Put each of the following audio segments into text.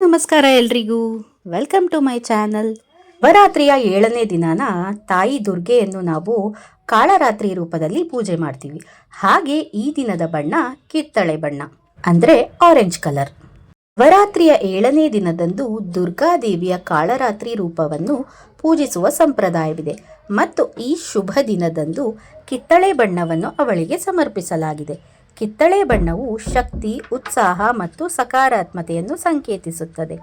ನಮಸ್ಕಾರ ಎಲ್ರಿಗೂ. Welcome to my channel ವರಾತ್ರಿಯ ಏಳನೇ ದಿನಾನ ತಾಯಿ ದುರ್ಗೆಯನ್ನು ನಾವು ಕಾಳರಾತ್ರಿ ರೂಪದಲ್ಲಿ ಪೂಜೆ ಮಾಡ್ತೀವಿ. ಹಾಗೆ ಈ ದಿನದ ಬಣ್ಣ ಕಿತ್ತಳೆ ಬಣ್ಣ, ಅಂದ್ರೆ ಆರೆಂಜ್ ಕಲರ್ ವರಾತ್ರಿಯ ಏಳನೇ ದಿನದಂದು ದುರ್ಗಾದೇವಿಯ ಕಾಳರಾತ್ರಿ ರೂಪವನ್ನು ಪೂಜಿಸುವ ಸಂಪ್ರದಾಯವಿದೆ. ಮತ್ತು ಈ ಶುಭ ದಿನದಂದು ಕಿತ್ತಳೆ ಬಣ್ಣವನ್ನು ಅವಳಿಗೆ ಸಮರ್ಪಿಸಲಾಗಿದೆ. ಕಿತ್ತಳೆ ಬಣ್ಣವು ಶಕ್ತಿ, ಉತ್ಸಾಹ ಮತ್ತು ಸಕಾರಾತ್ಮತೆಯನ್ನು ಸಂಕೇತಿಸುತ್ತದೆ.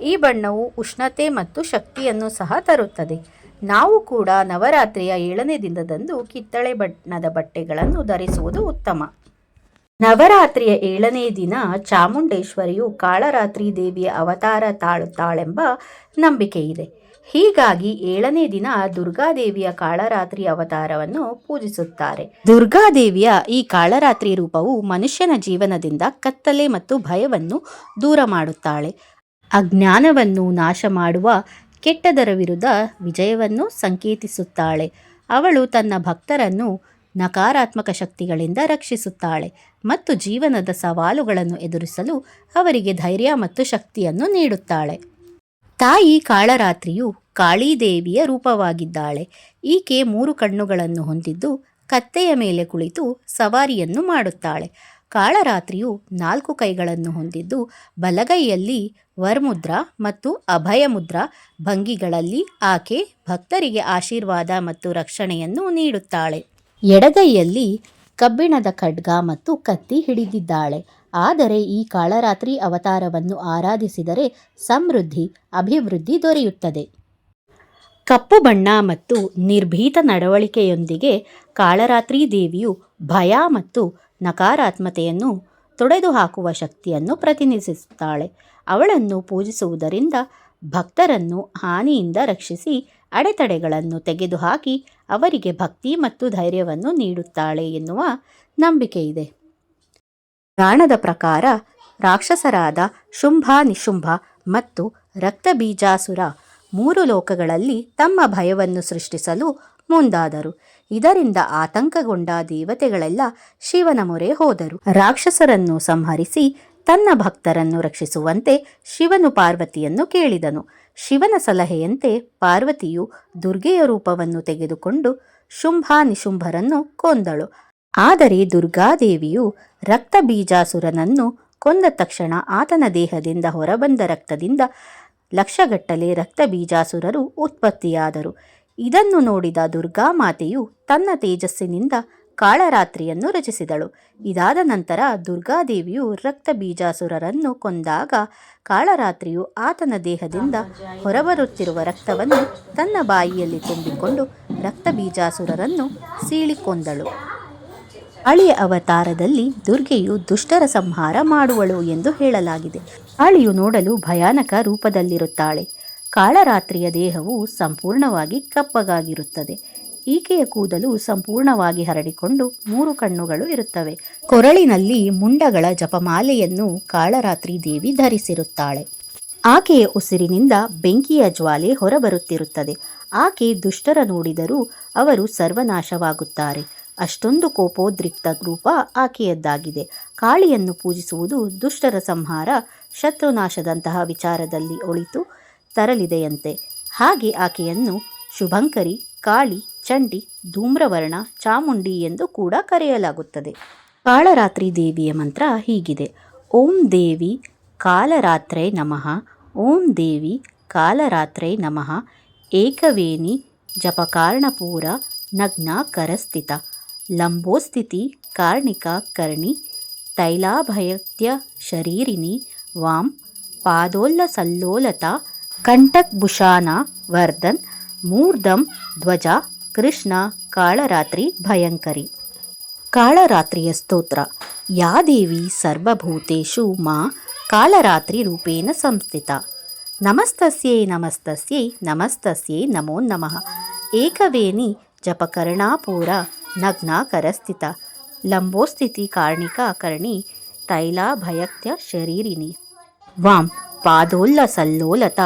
ಈ ಬಣ್ಣವು ಉಷ್ಣತೆ ಮತ್ತು ಶಕ್ತಿಯನ್ನು ಸಹ ತರುತ್ತದೆ. ನಾವು ಕೂಡ ನವರಾತ್ರಿಯ ಏಳನೇ ದಿನದಂದು ಕಿತ್ತಳೆ ಬಣ್ಣದ ಬಟ್ಟೆಗಳನ್ನು ಧರಿಸುವುದು ಉತ್ತಮ. ನವರಾತ್ರಿಯ ಏಳನೇ ದಿನ ಚಾಮುಂಡೇಶ್ವರಿಯು ಕಾಳರಾತ್ರಿ ದೇವಿಯ ಅವತಾರ ತಾಳುತ್ತಾಳೆಂಬ ನಂಬಿಕೆಯಿದೆ. ಹೀಗಾಗಿ ಏಳನೇ ದಿನ ದುರ್ಗಾದೇವಿಯ ಕಾಳರಾತ್ರಿ ಅವತಾರವನ್ನು ಪೂಜಿಸುತ್ತಾರೆ. ದುರ್ಗಾದೇವಿಯ ಈ ಕಾಳರಾತ್ರಿ ರೂಪವು ಮನುಷ್ಯನ ಜೀವನದಿಂದ ಕತ್ತಲೆ ಮತ್ತು ಭಯವನ್ನು ದೂರ ಮಾಡುತ್ತಾಳೆ. ಅಜ್ಞಾನವನ್ನು ನಾಶ ಮಾಡುವ ಕೆಟ್ಟದರ ವಿರುದ್ಧ ವಿಜಯವನ್ನು ಸಂಕೇತಿಸುತ್ತಾಳೆ. ಅವಳು ತನ್ನ ಭಕ್ತರನ್ನು ನಕಾರಾತ್ಮಕ ಶಕ್ತಿಗಳಿಂದ ರಕ್ಷಿಸುತ್ತಾಳೆ ಮತ್ತು ಜೀವನದ ಸವಾಲುಗಳನ್ನು ಎದುರಿಸಲು ಅವರಿಗೆ ಧೈರ್ಯ ಮತ್ತು ಶಕ್ತಿಯನ್ನು ನೀಡುತ್ತಾಳೆ. ತಾಯಿ ಕಾಳರಾತ್ರಿಯು ಕಾಳಿದೇವಿಯ ರೂಪವಾಗಿದ್ದಾಳೆ. ಈಕೆ ಮೂರು ಕಣ್ಣುಗಳನ್ನು ಹೊಂದಿದ್ದು ಕತ್ತೆಯ ಮೇಲೆ ಕುಳಿತು ಸವಾರಿಯನ್ನು ಮಾಡುತ್ತಾಳೆ. ಕಾಳರಾತ್ರಿಯು ನಾಲ್ಕು ಕೈಗಳನ್ನು ಹೊಂದಿದ್ದು ಬಲಗೈಯಲ್ಲಿ ವರ್ಮುದ್ರ ಮತ್ತು ಅಭಯ ಮುದ್ರಾ ಭಂಗಿಗಳಲ್ಲಿ ಆಕೆ ಭಕ್ತರಿಗೆ ಆಶೀರ್ವಾದ ಮತ್ತು ರಕ್ಷಣೆಯನ್ನು ನೀಡುತ್ತಾಳೆ. ಎಡಗೈಯಲ್ಲಿ ಕಬ್ಬಿಣದ ಖಡ್ಗ ಮತ್ತು ಕತ್ತಿ ಹಿಡಿದಿದ್ದಾಳೆ. ಆದರೆ ಈ ಕಾಳರಾತ್ರಿ ಅವತಾರವನ್ನು ಆರಾಧಿಸಿದರೆ ಸಮೃದ್ಧಿ, ಅಭಿವೃದ್ಧಿ ದೊರೆಯುತ್ತದೆ. ಕಪ್ಪು ಬಣ್ಣ ಮತ್ತು ನಿರ್ಭೀತ ನಡವಳಿಕೆಯೊಂದಿಗೆ ಕಾಳರಾತ್ರಿ ದೇವಿಯು ಭಯ ಮತ್ತು ನಕಾರಾತ್ಮತೆಯನ್ನು ತೊಡೆದುಹಾಕುವ ಶಕ್ತಿಯನ್ನು ಪ್ರತಿನಿಧಿಸುತ್ತಾಳೆ. ಅವಳನ್ನು ಪೂಜಿಸುವುದರಿಂದ ಭಕ್ತರನ್ನು ಹಾನಿಯಿಂದ ರಕ್ಷಿಸಿ ಅಡೆತಡೆಗಳನ್ನು ತೆಗೆದುಹಾಕಿ ಅವರಿಗೆ ಭಕ್ತಿ ಮತ್ತು ಧೈರ್ಯವನ್ನು ನೀಡುತ್ತಾಳೆ ಎನ್ನುವ ನಂಬಿಕೆಯಿದೆ. ಪುರಾಣದ ಪ್ರಕಾರ ರಾಕ್ಷಸರಾದ ಶುಂಭ, ನಿಶುಂಭ ಮತ್ತು ರಕ್ತಬೀಜಾಸುರ ಮೂರು ಲೋಕಗಳಲ್ಲಿ ತಮ್ಮ ಭಯವನ್ನು ಸೃಷ್ಟಿಸಲು ಮುಂದಾದರು. ಇದರಿಂದ ಆತಂಕಗೊಂಡ ದೇವತೆಗಳೆಲ್ಲ ಶಿವನ ಮೊರೆ ಹೋದರು. ರಾಕ್ಷಸರನ್ನು ಸಂಹರಿಸಿ ತನ್ನ ಭಕ್ತರನ್ನು ರಕ್ಷಿಸುವಂತೆ ಶಿವನು ಪಾರ್ವತಿಯನ್ನು ಕೇಳಿದನು. ಶಿವನ ಸಲಹೆಯಂತೆ ಪಾರ್ವತಿಯು ದುರ್ಗೆಯ ರೂಪವನ್ನು ತೆಗೆದುಕೊಂಡು ಶುಂಭ, ನಿಶುಂಭರನ್ನು ಕೊಂದಳು. ಆದರೆ ದುರ್ಗಾದೇವಿಯು ರಕ್ತಬೀಜಾಸುರನನ್ನು ಕೊಂದ ತಕ್ಷಣ ಆತನ ದೇಹದಿಂದ ಹೊರಬಂದ ರಕ್ತದಿಂದ ಲಕ್ಷಗಟ್ಟಲೆ ರಕ್ತಬೀಜಾಸುರರು ಉತ್ಪತ್ತಿಯಾದರು. ಇದನ್ನು ನೋಡಿದ ದುರ್ಗಾಮಾತೆಯು ತನ್ನ ತೇಜಸ್ಸಿನಿಂದ ಕಾಳರಾತ್ರಿಯನ್ನು ರಚಿಸಿದಳು. ಇದಾದ ನಂತರ ದುರ್ಗಾದೇವಿಯು ರಕ್ತಬೀಜಾಸುರರನ್ನು ಕೊಂದಾಗ ಕಾಳರಾತ್ರಿಯು ಆತನ ದೇಹದಿಂದ ಹೊರಬರುತ್ತಿರುವ ರಕ್ತವನ್ನು ತನ್ನ ಬಾಯಿಯಲ್ಲಿ ತುಂಬಿಕೊಂಡು ರಕ್ತ ಬೀಜಾಸುರರನ್ನು ಸೀಳಿಕೊಂದಳು ಕಾಳಿಯ ಅವತಾರದಲ್ಲಿ ದುರ್ಗೆಯು ದುಷ್ಟರ ಸಂಹಾರ ಮಾಡುವಳು ಎಂದು ಹೇಳಲಾಗಿದೆ. ಕಾಳಿಯು ನೋಡಲು ಭಯಾನಕ ರೂಪದಲ್ಲಿರುತ್ತಾಳೆ. ಕಾಳರಾತ್ರಿಯ ದೇಹವು ಸಂಪೂರ್ಣವಾಗಿ ಕಪ್ಪಗಾಗಿರುತ್ತದೆ. ಈಕೆಯ ಕೂದಲು ಸಂಪೂರ್ಣವಾಗಿ ಹರಡಿಕೊಂಡು ಮೂರು ಕಣ್ಣುಗಳು ಇರುತ್ತವೆ. ಕೊರಳಿನಲ್ಲಿ ಮುಂಡಗಳ ಜಪಮಾಲೆಯನ್ನು ಕಾಳರಾತ್ರಿ ದೇವಿ ಧರಿಸಿರುತ್ತಾಳೆ. ಆಕೆಯ ಉಸಿರಿನಿಂದ ಬೆಂಕಿಯ ಜ್ವಾಲೆ ಹೊರಬರುತ್ತಿರುತ್ತದೆ. ಆಕೆ ದುಷ್ಟರ ನೋಡಿದರೂ ಅವರು ಸರ್ವನಾಶವಾಗುತ್ತಾರೆ. ಅಷ್ಟೊಂದು ಕೋಪೋದ್ರಿಕ್ತ ರೂಪ ಆಕೆಯದ್ದಾಗಿದೆ. ಕಾಳಿಯನ್ನು ಪೂಜಿಸುವುದು ದುಷ್ಟರ ಸಂಹಾರ, ಶತ್ರುನಾಶದಂತಹ ವಿಚಾರದಲ್ಲಿ ಒಳಿತು ತರಲಿದೆಯಂತೆ. ಹಾಗೆ ಆಕೆಯನ್ನು ಶುಭಂಕರಿ, ಕಾಳಿ, ಚಂಡಿ, ಧೂಮ್ರವರ್ಣ, ಚಾಮುಂಡಿ ಎಂದು ಕೂಡ ಕರೆಯಲಾಗುತ್ತದೆ. ಕಾಳರಾತ್ರಿ ದೇವಿಯ ಮಂತ್ರ ಹೀಗಿದೆ. ಓಂ ದೇವಿ ಕಾಲರಾತ್ರೆ ನಮಃ, ಓಂ ದೇವಿ ಕಾಲರಾತ್ರೆ ನಮಃ, ಏಕವೇಣಿ ಜಪಕಾರ್ಣಪೂರ ನಗ್ನ ಕರಸ್ಥಿತ ಲಂಬೋಸ್ಥಿತಿ, ಕಾರ್ಣಿಕ, ಕರ್ಣಿ, ತೈಲಾಭಯತ್ಯ, ಶರೀರಿಣಿ, ವಾಂ ಪಾದೋಲ್ಲಸಲ್ಲೋಲತ ಕಂಠಕ್ಭುಷಾನ, ವರ್ಧನ್, ಮೂರ್ಧಂ, ಧ್ವಜ, ಕೃಷ್ಣ, ಕಾಳರಾತ್ರಿ, ಭಯಂಕರಿ. ಕಾಳರಾತ್ರಿಯ ಸ್ತೋತ್ರ, ಯಾ ದೇವಿ ಸರ್ವಭೂತೇಷು ಮಾ ಕಾಳರಾತ್ರಿ ರೂಪೇಣ ಸಂಸ್ಥಿತ. ನಮಸ್ತಸ್ಯೈ ನಮಸ್ತಸ್ಯೈ ನಮಸ್ತಸ್ಯೈ ನಮೋ ನಮಃ. ಏಕವೇಣಿ ಜಪಕರ್ಣಾಪೂರ ನಗ್ನ ಕರಸ್ಥಿತ ಲಂಬೋಸ್ಥಿತಿ ಕಾರ್ಣಿಕಾ ಕರ್ಣಿ ತೈಲಾಭಯಕ್ತ್ಯ ಶರೀರಿಣಿ. ವಾಂ ಪಾದೋಲ್ಲಸಲ್ಲೋಲತ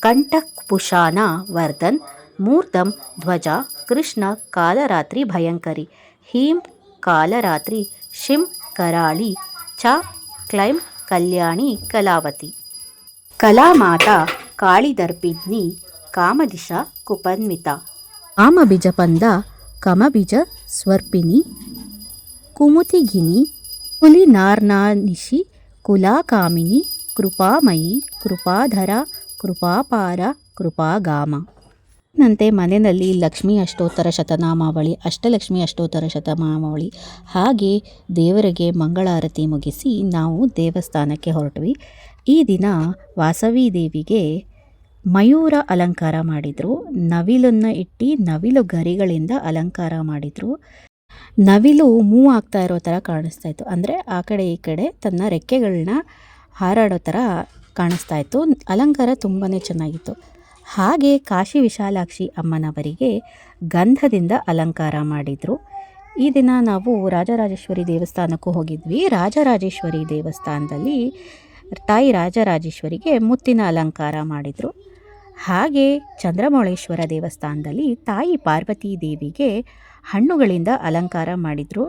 ಕಂಠಕ್ಪುಷಾನ ವರ್ಧನ್ ಮೂರ್ಧಂ ಧ್ವಜ ಕೃಷ್ಣ ಕಾಲರಾತ್ರಿ ಭಯಂಕರಿ. ಹೀಂ ಕಾಲರಾತ್ರಿ ಶಿಂ ಕರಾಳಿ ಚ ಕ್ಲೈಂ ಕಲ್ಯಾಣಿ ಕಲಾವತಿ. ಕಲಾಮಾತ ಕಾಳಿದರ್ಪಿದ್ನಿ ಕಾಮದಿಶ ಕುಪನ್ವಿತ. ಕಾಮಬೀಜಪಂದ ಕಮಬೀಜ, ಸ್ವರ್ಪಿಣಿ, ಕುಮುತಿಗಿನಿ ಕುಲಿನಾರ್ನಾನಿಶಿ ಕುಲಾಕಾಮಿನಿ, ಕೃಪಾಮಯಿ, ಕೃಪಾಧರ, ಕೃಪಾಪಾರ, ಕೃಪಾಗಾಮ. ನಂತೆ ಮನೆಯಲ್ಲಿ ಲಕ್ಷ್ಮೀ ಅಷ್ಟೋತ್ತರ ಶತನಾಮಾವಳಿ, ಅಷ್ಟಲಕ್ಷ್ಮಿ ಅಷ್ಟೋತ್ತರ ಶತನಾಮಾವಳಿ ಹಾಗೆ ದೇವರಿಗೆ ಮಂಗಳಾರತಿ ಮುಗಿಸಿ ನಾವು ದೇವಸ್ಥಾನಕ್ಕೆ ಹೊರಟ್ವಿ. ಈ ದಿನ ವಾಸವಿ ದೇವಿಗೆ ಮಯೂರ ಅಲಂಕಾರ ಮಾಡಿದರು. ನವಿಲನ್ನು ಇಟ್ಟು ನವಿಲು ಗರಿಗಳಿಂದ ಅಲಂಕಾರ ಮಾಡಿದರು. ನವಿಲು ಮೂವ್ ಆಗ್ತಾ ಇರೋ ಥರ ಕಾಣಿಸ್ತಾ ಇತ್ತು. ಅಂದರೆ ಆ ಕಡೆ ಈ ಕಡೆ ತನ್ನ ರೆಕ್ಕೆಗಳನ್ನ ಹಾರಾಡೋ ಥರ ಕಾಣಿಸ್ತಾ ಇತ್ತು. ಅಲಂಕಾರ ತುಂಬಾ ಚೆನ್ನಾಗಿತ್ತು. ಹಾಗೆ ಕಾಶಿ ವಿಶಾಲಾಕ್ಷಿ ಅಮ್ಮನವರಿಗೆ ಗಂಧದಿಂದ ಅಲಂಕಾರ ಮಾಡಿದರು. ಈ ದಿನ ನಾವು ರಾಜರಾಜೇಶ್ವರಿ ದೇವಸ್ಥಾನಕ್ಕೂ ಹೋಗಿದ್ವಿ. ರಾಜರಾಜೇಶ್ವರಿ ದೇವಸ್ಥಾನದಲ್ಲಿ ತಾಯಿ ರಾಜರಾಜೇಶ್ವರಿಗೆ ಮುತ್ತಿನ ಅಲಂಕಾರ ಮಾಡಿದರು. ಹಾಗೆ ಚಂದ್ರಮೌಳೇಶ್ವರ ದೇವಸ್ಥಾನದಲ್ಲಿ ತಾಯಿ ಪಾರ್ವತಿ ದೇವಿಗೆ ಹಣ್ಣುಗಳಿಂದ ಅಲಂಕಾರ ಮಾಡಿದರು.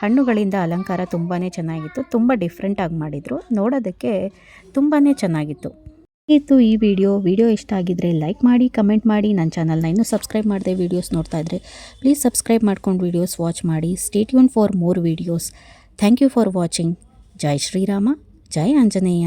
ಹಣ್ಣುಗಳಿಂದ ಅಲಂಕಾರ ತುಂಬಾ ಚೆನ್ನಾಗಿತ್ತು, ತುಂಬ ಡಿಫ್ರೆಂಟಾಗಿ ಮಾಡಿದರು. ನೋಡೋದಕ್ಕೆ ತುಂಬಾ ಚೆನ್ನಾಗಿತ್ತು. ಇತ್ತು ಈ ವಿಡಿಯೋ. ವಿಡಿಯೋ ಇಷ್ಟ ಆಗಿದ್ದರೆ ಲೈಕ್ ಮಾಡಿ ಕಮೆಂಟ್ ಮಾಡಿ. ನನ್ನ ಚಾನಲ್ನ ಇನ್ನೂ ಸಬ್ಸ್ಕ್ರೈಬ್ ಮಾಡದೆ ವೀಡಿಯೋಸ್ ನೋಡ್ತಾ ಇದ್ದರೆ ಪ್ಲೀಸ್ ಸಬ್ಸ್ಕ್ರೈಬ್ ಮಾಡ್ಕೊಂಡು ವೀಡಿಯೋಸ್ ವಾಚ್ ಮಾಡಿ. Stay tune for more videos thank you for watching ಜೈ ಶ್ರೀರಾಮ, ಜೈ ಆಂಜನೇಯ.